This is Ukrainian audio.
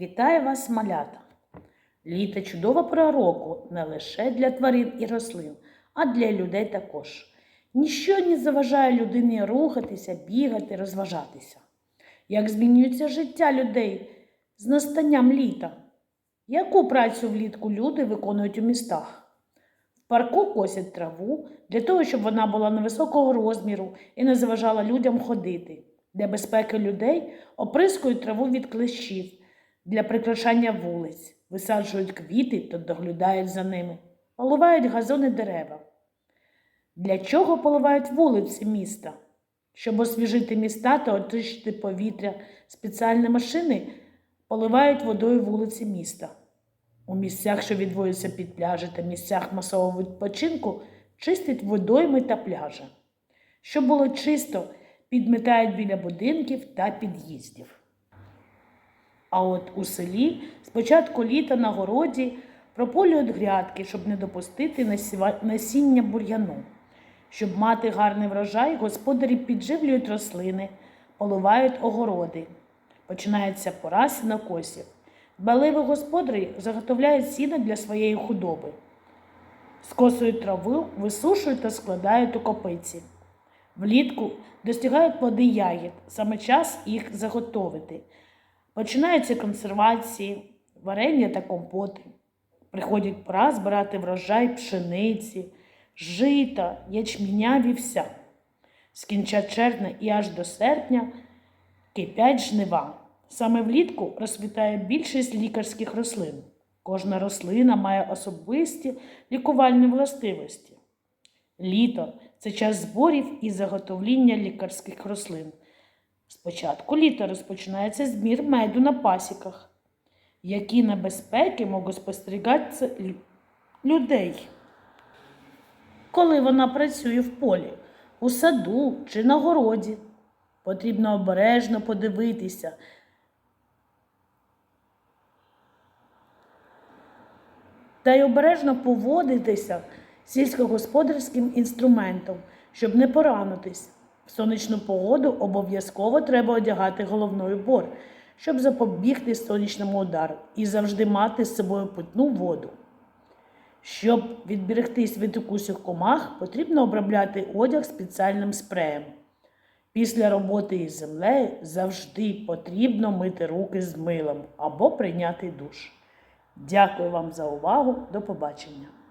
Вітаю вас, малята! Літо чудова пора року не лише для тварин і рослин, а для людей також. Ніщо не заважає людині рухатися, бігати, розважатися. Як змінюється життя людей з настанням літа? Яку працю влітку люди виконують у містах? В парку косять траву для того, щоб вона була невисокого розміру і не заважала людям ходити. Для безпеки людей оприскують траву від клещів, для прикрашання вулиць, висаджують квіти та доглядають за ними, поливають газони дерева. Для чого поливають вулиці міста? Щоб освіжити міста та очистити повітря, спеціальні машини поливають водою вулиці міста. У місцях, що відводяться під пляжі та місцях масового відпочинку, чистять водойми та пляжі. Щоб було чисто, підметають біля будинків та під'їздів. А от у селі спочатку літа на городі прополюють грядки, щоб не допустити насіння бур'яну. Щоб мати гарний врожай, господарі підживлюють рослини, поливають огороди. Починається пора сінокосів. Дбаливі господарі заготовляють сіно для своєї худоби. Скосують траву, висушують та складають у копиці. Влітку достигають плоди ягід, саме час їх заготовити. Починаються консервації, варення та компоти. Приходять пора збирати врожай пшениці, жита, ячменя, вівся. З кінця червня і аж до серпня кипять жнива. Саме влітку розквітає більшість лікарських рослин. Кожна рослина має особисті лікувальні властивості. Літо це час зборів і заготовління лікарських рослин. Спочатку літа розпочинається збір меду на пасіках. Які небезпеки можуть спостерігатися людей, коли вона працює в полі, у саду чи на городі. Потрібно обережно подивитися. Та й обережно поводитися сільськогосподарським інструментом, щоб не поранитись. В сонячну погоду обов'язково треба одягати головний убор, щоб запобігти сонячному удару і завжди мати з собою питну воду. Щоб відберегтись від укусів комах, потрібно обробляти одяг спеціальним спреєм. Після роботи із землею завжди потрібно мити руки з милом або прийняти душ. Дякую вам за увагу. До побачення!